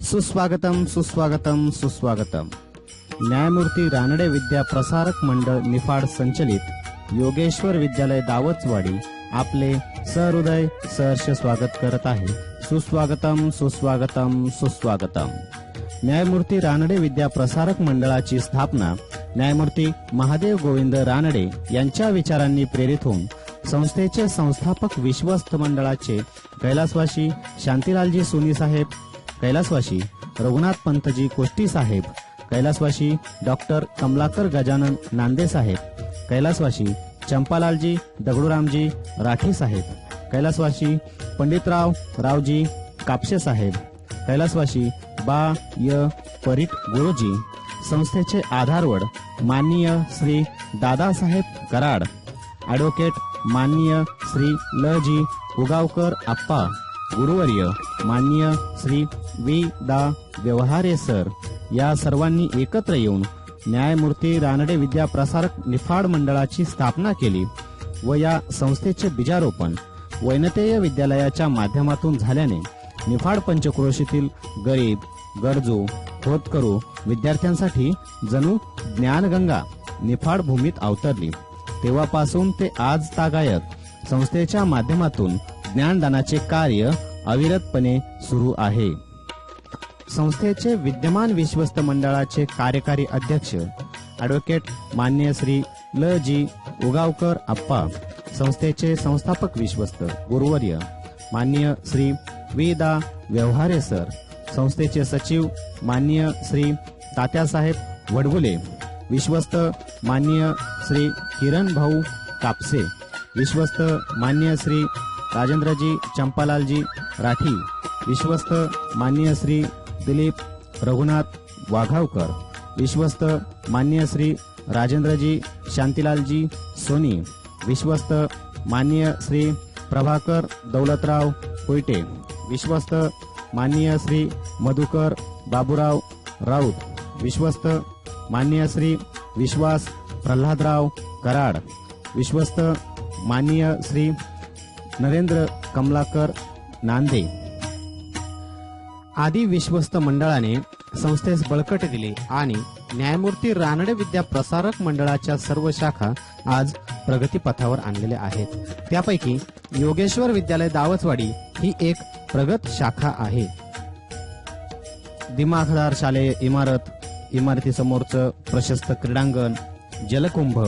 सुस्वागतम सुस्वागतम सुस्वागतम. न्यायमूर्ती रानडे विद्या प्रसारक मंडळ निफाड संचलित. योगेश्वर विद्यालय दावचवाडी आपले सहृदय सहर्ष स्वागत करत आहे. सुस्वागतम सुस्वागतम सुस्वागतम. न्यायमूर्ती रानडे विद्या प्रसारक मंडळाची स्थापना न्यायमूर्ती महादेव गोविंद रानडे यांच्या विचारांनी प्रेरित होऊन संस्थेचे संस्थापक विश्वस्त मंडळाचे कैलासवासी शांतीलालजी सोनी साहेब कैलासवाशी रघुनाथ पंतजी कोष्टी साहेब कैलासवाशी डॉक्टर कमलाकर गजानन नांदे साहेब कैलासवाशी चंपालालजी दगडूरामजी राठी साहेब कैलासवाशी पंडितराव रावजी कापसे साहेब कैलासवाशी बा य परीट गुरुजी संस्थेचे आधारवड माननीय श्री दादासाहेब कराड ॲडव्होकेट माननीय श्री ल जी उगावकर आप्पा गुरुवर्य माननीय श्री वी दा व्यवहारे सर. या सर्वांनी एकत्र येऊन न्यायमूर्ती रानडे विद्या प्रसारक निफाड मंडळाची स्थापना केली व या संस्थेचे बीजारोपण वैनतेय विद्यालयाच्या माध्यमातून झाल्याने निफाड पंचक्रोशीतील गरीब गरजू होतकरू विद्यार्थ्यांसाठी जणू ज्ञानगंगा निफाड भूमीत अवतरली. तेव्हापासून ते आज तागायत संस्थेच्या माध्यमातून ज्ञानदानाचे कार्य अविरतपणे सुरू आहे. संस्थेचे विद्यमान विश्वस्त मंडळाचे कार्यकारी अध्यक्ष ॲडव्होकेट मान्य श्री ल जी उगावकर आप्पा संस्थेचे संस्थापक विश्वस्त गुरुवर्य मान्य श्री वी दा व्यवहारे सर संस्थेचे सचिव माननीय श्री तात्यासाहेब वडगुले विश्वस्त माननीय श्री किरण भाऊ कापसे विश्वस्त मान्य श्री राजेंद्रजी चंपालालजी राठी विश्वस्त मान्य श्री दिलीप रघुनाथ वाघावकर. विश्वस्त मान्य श्री राजेंद्रजी शांतीलालजी सोनी. विश्वस्त मान्य श्री प्रभाकर दौलतराव कोयटे. विश्वस्त माननीय श्री मधुकर बाबूराव राऊत. विश्वस्त माननीय श्री विश्वास प्रल्हादराव कराड. विश्वस्त माननीय श्री नरेंद्र कमलाकर नांदे. आदी विश्वस्त मंडळाने संस्थेस बळकट दिली आणि न्यायमूर्ती रानडे विद्या प्रसारक मंडळाच्या सर्व शाखा आज प्रगतीपथावर आणलेल्या आहेत. त्यापैकी योगेश्वर विद्यालय दावचवाडी ही एक प्रगत शाखा आहे. दिमाखदार शालेय इमारत इमारतीसमोरचं प्रशस्त क्रीडांगण जलकुंभ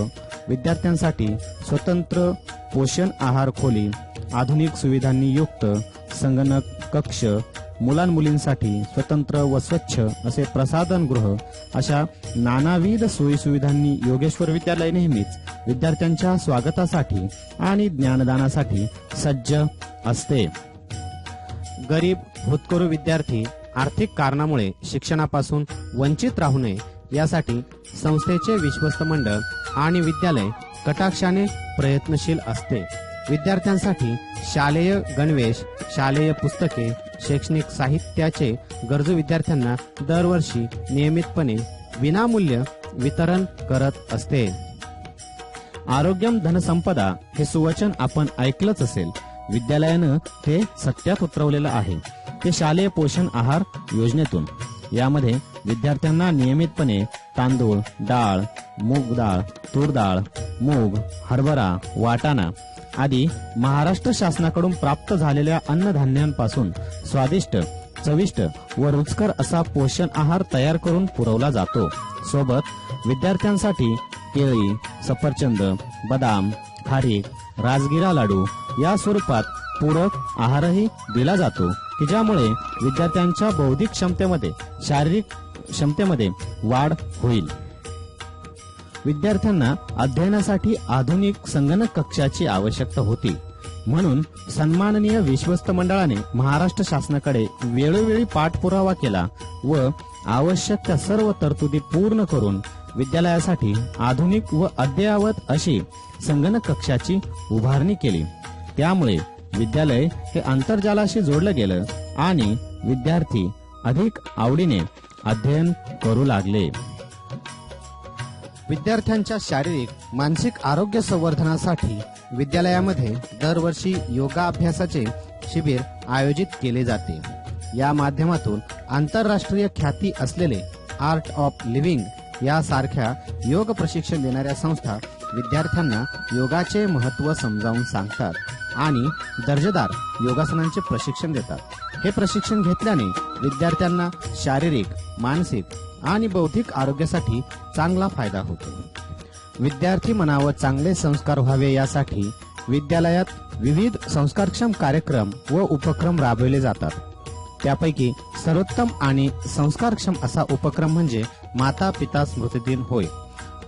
विद्यार्थ्यांसाठी स्वतंत्र पोषण आहार खोली आधुनिक सुविधांनी युक्त संगणक कक्ष मुलां मुलींसाठी स्वतंत्र व स्वच्छ असे प्रसाधनगृह अशा नानाविध सोयीसुविधांनी योगेश्वर विद्यालय नेहमीच विद्यार्थ्यांच्या स्वागतासाठी आणि ज्ञानदानासाठी सज्ज असते. गरीब होतकरू विद्यार्थी आर्थिक कारणामुळे शिक्षणापासून वंचित राहू नये यासाठी संस्थेचे विश्वस्त मंडळ आणि विद्यालय कटाक्षाने प्रयत्नशील असते. विद्यार्थ्यांसाठी शालेय गणवेश शालेय पुस्तके शैक्षणिक साहित्याचे गरजू विद्यार्थ्यांना दरवर्षी नियमितपणे विनामूल्य वितरण करत असते. आरोग्यम धनसंपदा हे सुवचन आपण ऐकलंच असेल. विद्यालयानं ते सत्यात उतरवलेलं आहे. ते शालेय पोषण आहार योजनेतून. यामध्ये विद्यार्थ्यांना नियमितपणे तांदूळ डाळ मूग डाळ तूर डाळ मूग हरभरा वाटाणा आदी महाराष्ट्र शासनाकडून प्राप्त झालेल्या अन्नधान्यांपासून स्वादिष्ट चविष्ट व रुचकर असा पोषण आहार तयार करून पुरवला जातो. सोबत विद्यार्थ्यांसाठी केळी सफरचंद बदाम खारीक राजगिरा लाडू या स्वरूपात पूरक आहारही दिला जातो की ज्यामुळे विद्यार्थ्यांच्या बौद्धिक क्षमतेमध्ये शारीरिक क्षमतेमध्ये वाढ होईल. विद्यार्थ्यांना अध्ययनासाठी आधुनिक संगणक कक्षाची आवश्यकता होती. म्हणून सन्माननीय विश्वस्त मंडळाने महाराष्ट्र शासनाकडे वेळोवेळी पाठपुरावा केला व आवश्यक त्या सर्व तरतुदी पूर्ण करून विद्यालयासाठी आधुनिक व अद्ययावत अशी संगणक कक्षाची उभारणी केली. त्यामुळे विद्यालय हे आंतरजालाशी जोडलं गेलं आणि विद्यार्थी अधिक आवडीने अध्ययन करू लागले. विद्यार्थ्यांच्या शारीरिक मानसिक आरोग्य संवर्धनासाठी विद्यालयामध्ये दरवर्षी योगाभ्यासाचे शिबिर आयोजित केले जाते. या माध्यमातून आंतरराष्ट्रीय ख्याती असलेले आर्ट ऑफ लिव्हिंग यासारख्या योग प्रशिक्षण देणाऱ्या संस्था विद्यार्थ्यांना योगाचे महत्त्व समजावून सांगतात आणि दर्जेदार योगासनांचे प्रशिक्षण देतात. हे प्रशिक्षण घेतल्याने विद्यार्थ्यांना शारीरिक मानसिक आणि बौद्धिक आरोग्यासाठी चांगला फायदा होतो. विद्यार्थी मनावर चांगले संस्कार व्हावे यासाठी विद्यालयात विविध संस्कारक्षम कार्यक्रम व उपक्रम राबविले जातात. त्यापैकी सर्वोत्तम आणि संस्कारक्षम असा उपक्रम म्हणजे माता पिता स्मृती दिन होय.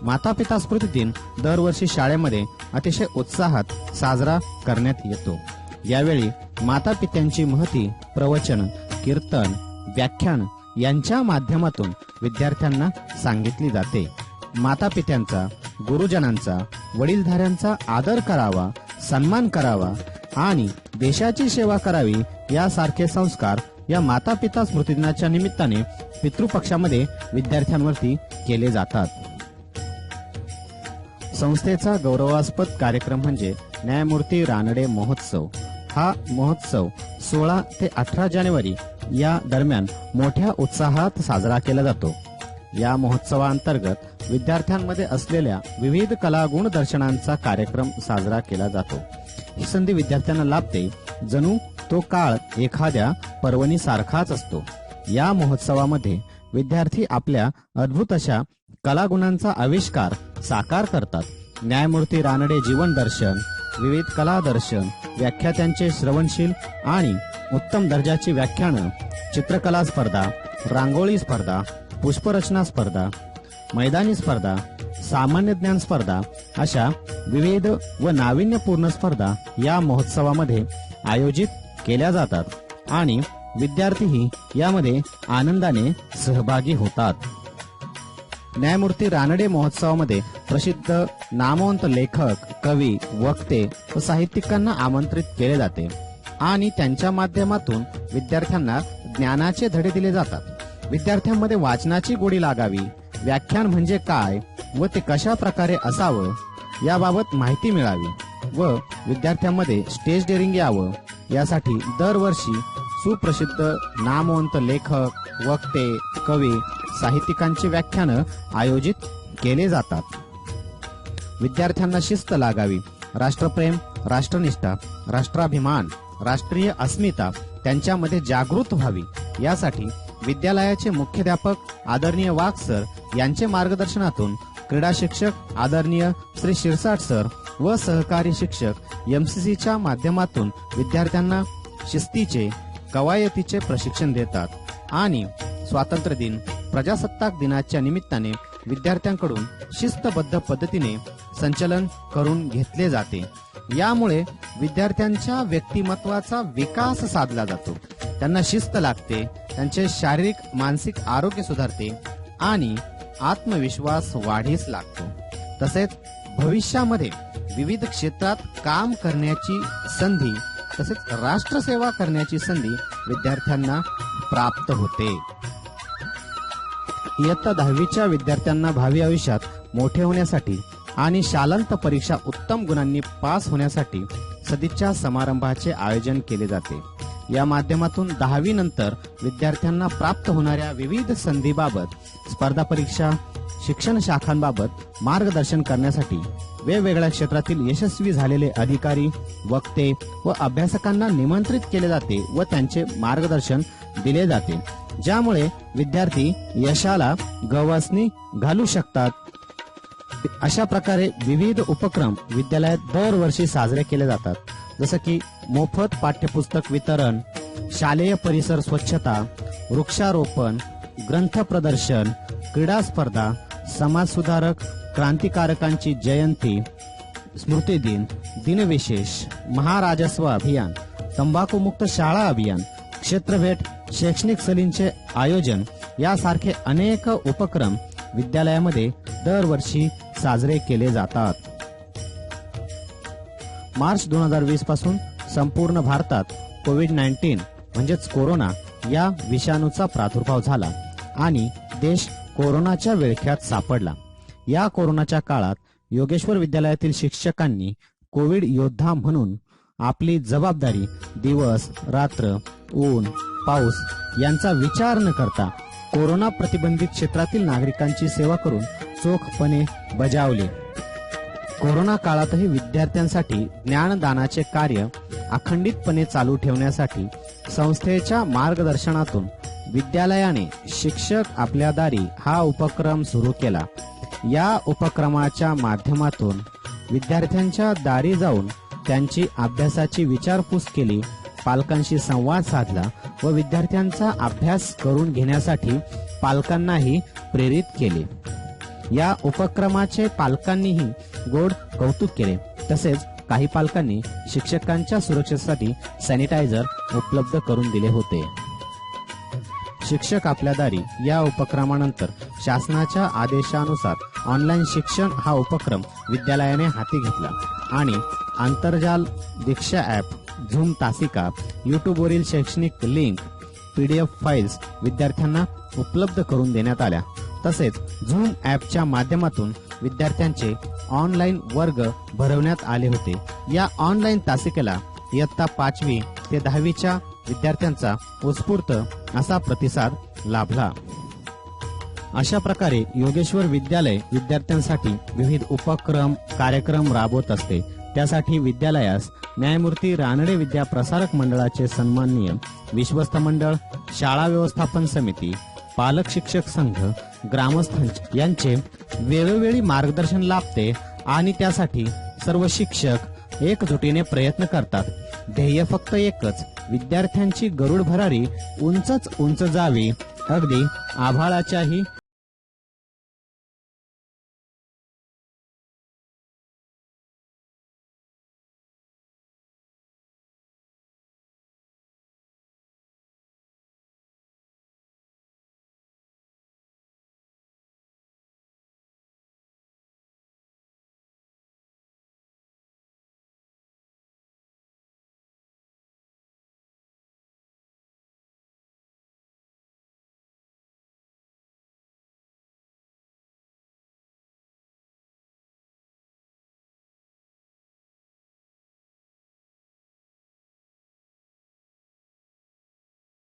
माता पिता स्मृती दिन दरवर्षी शाळेमध्ये अतिशय उत्साहात साजरा करण्यात येतो. यावेळी माता पित्यांची महती प्रवचन कीर्तन व्याख्यान यांच्या माध्यमातून विद्यार्थ्यांना सांगितली जाते. माता पित्यांचा गुरुजनांचा वडीलधाऱ्यांचा आदर करावा सन्मान करावा आणि देशाची सेवा करावी यासारखे संस्कार या माता पिता स्मृती दिनाच्या निमित्ताने पितृपक्षामध्ये विद्यार्थ्यांवरती केले जातात. संस्थेचा गौरवास्पद कार्यक्रम म्हणजे न्यायमूर्ती रानडे महोत्सव. हा महोत्सव सोळा ते अठरा जानेवारी या दरम्यान मोठ्या उत्साहात साजरा केला जातो. या महोत्सवाअंतर्गत विद्यार्थ्यांमध्ये असलेल्या विविध कलागुण दर्शनांचा कार्यक्रम साजरा केला जातो. ही संधी विद्यार्थ्यांना लाभते. जणू तो काळ एखाद्या पर्वणी सारखाच असतो. या महोत्सवामध्ये विद्यार्थी आपल्या अद्भुत अशा कलागुणांचा आविष्कार साकार करतात. न्यायमूर्ती रानडे जीवन दर्शन विविध कला दर्शन व्याख्यात्यांचे श्रवणशील आणि उत्तम दर्जाची व्याख्यानं चित्रकला स्पर्धा रांगोळी स्पर्धा पुष्परचना स्पर्धा मैदानी स्पर्धा सामान्य ज्ञान स्पर्धा अशा विविध व नाविन्यपूर्ण स्पर्धा या महोत्सवामध्ये आयोजित केल्या जातात आणि विद्यार्थीही यामध्ये आनंदाने सहभागी होतात. न्यायमूर्ती रानडे महोत्सवामध्ये प्रसिद्ध नामवंत लेखक कवी वक्ते व साहित्यिकांना आमंत्रित केले जाते आणि त्यांच्या माध्यमातून विद्यार्थ्यांना ज्ञानाचे धडे दिले जातात. विद्यार्थ्यांमध्ये वाचनाची गोडी लागावी व्याख्यान म्हणजे काय व ते कशा प्रकारे असावं याबाबत माहिती मिळावी व विद्यार्थ्यांमध्ये स्टेज डेअरिंग यावं यासाठी दरवर्षी सुप्रसिद्ध नामवंत लेखक वक्ते कवी साहित्यिकांची व्याख्यानं आयोजित केले जातात. विद्यार्थ्यांना शिस्त लागावी. राष्ट्रप्रेम राष्ट्रनिष्ठा राष्ट्राभिमान राष्ट्रीय अस्मिता त्यांच्यामध्ये जागृत व्हावी. यासाठी विद्यालयाचे मुख्याध्यापक आदरणीय वाघ सर यांचे मार्गदर्शनातून क्रीडा शिक्षक आदरणीय श्री शिरसाट सर व सहकारी शिक्षक एमसीसीच्या माध्यमातून विद्यार्थ्यांना शिस्तीचे कवायतीचे प्रशिक्षण देतात. आणि स्वातंत्र्य दिन प्रजासत्ताक दिनाच्या निमित्ताने विद्यार्थ्यांकडून शिस्तबद्ध पद्धतीने संचलन करून घेतले जाते. यामुळे विद्यार्थ्यांच्या व्यक्तिमत्वाचा विकास साधला जातो. त्यांना शिस्त लागते त्यांचे शारीरिक मानसिक आरोग्य सुधारते आणि आत्मविश्वास वाढीस लागतो. तसेच भविष्यामध्ये विविध क्षेत्रात काम करण्याची संधी तसेच राष्ट्रसेवा करण्याची संधी विद्यार्थ्यांना प्राप्त होते. इयत्ता दहावीच्या विद्यार्थ्यांना भावी आयुष्यात मोठे होण्यासाठी आणि शालांत परीक्षा उत्तम गुणांनी पास होण्यासाठी सदिच्छा समारंभाचे आयोजन केले जाते. या माध्यमातून दहावी नंतर विद्यार्थ्यांना प्राप्त होणाऱ्या विविध संधीबाबत स्पर्धा परीक्षा शिक्षण शाखांबाबत मार्गदर्शन करण्यासाठी वेगवेगळ्या क्षेत्रातील यशस्वी झालेले अधिकारी वक्ते व अभ्यासकांना निमंत्रित केले जाते व त्यांचे मार्गदर्शन दिले जाते. ज्यामुळे विद्यार्थी यशाला गवसणी घालू शकतात. अशा प्रकारे विविध उपक्रम विद्यालयात दरवर्षी साजरे केले जातात. जसं की मोफत पाठ्यपुस्तक वितरण शालेय परिसर स्वच्छता वृक्षारोपण ग्रंथ प्रदर्शन क्रीडा स्पर्धा समाजसुधारक क्रांतिकारकांची जयंती स्मृती दिन दिनविशेष महाराजस्व अभियान तंबाखूमुक्त शाळा अभियान क्षेत्रभेट शैक्षणिक सलींचे आयोजन यासारखे अनेक उपक्रम विद्यालयामध्ये दरवर्षी साजरे केले जातात. मार्च दोन हजार वीसपासून संपूर्ण भारतात कोविड नाईन्टीन म्हणजेच कोरोना या विषाणूचा प्रादुर्भाव झाला आणि देश कोरोनाच्या विळख्यात सापडला. या कोरोनाच्या काळात योगेश्वर विद्यालयातील शिक्षकांनी कोविड योद्धा म्हणून आपली जबाबदारी दिवस रात्र ऊन पाऊस यांचा विचार न करता कोरोना प्रतिबंधित क्षेत्रातील नागरिकांची सेवा करून चोखपणे बजावले. कोरोना काळातही विद्यार्थ्यांसाठी ज्ञानदानाचे कार्य अखंडितपणे चालू ठेवण्यासाठी संस्थेच्या मार्गदर्शनातून विद्यालयाने शिक्षक आपल्या दारी हा उपक्रम सुरू केला. या उपक्रमाच्या माध्यमातून विद्यार्थ्यांच्या दारी जाऊन त्यांची अभ्यासाची विचारपूस केली पालकांशी संवाद साधला व विद्यार्थ्यांचा अभ्यास करून घेण्यासाठी पालकांनाही प्रेरित केले. या उपक्रमाचे पालकांनीही गोड कौतुक केले. तसेच काही पालकांनी शिक्षकांच्या सुरक्षेसाठी सॅनिटायझर उपलब्ध करून दिले होते. शिक्षक आपल्या दारी या उपक्रमानंतर शासनाच्या आदेशानुसार ऑनलाईन शिक्षण हा उपक्रम विद्यालयाने हाती घेतला आणि आंतरजाल दीक्षा ॲप झूम तासिका युट्यूबवरील शैक्षणिक link P D F files विद्यार्थ्यांना उपलब्ध करून देण्यात आल्या. तसेच झूम ॲपच्या माध्यमातून विद्यार्थ्यांचे ऑनलाईन वर्ग भरवण्यात आले होते. या ऑनलाईन तासिकेला इयत्ता पाचवी ते दहावीच्या विद्यार्थ्यांचा उत्स्फूर्त असा प्रतिसाद लाभला. अशा प्रकारे योगेश्वर विद्यालय विद्यार्थ्यांसाठी विविध उपक्रम कार्यक्रम राबवत असते. त्यासाठी विद्यालयास न्यायमूर्ती रानडे विद्या प्रसारक मंडळाचे सन्माननीय विश्वस्त मंडळ शाळा व्यवस्थापन समिती पालक शिक्षक संघ ग्रामस्थ यांचे वेळोवेळी मार्गदर्शन लाभते आणि त्यासाठी सर्व शिक्षक एकजुटीने प्रयत्न करतात. ध्येय फक्त एकच विद्यार्थ्यांची गरुड भरारी उंचच उंच जावी. अगदी आभाळाच्याही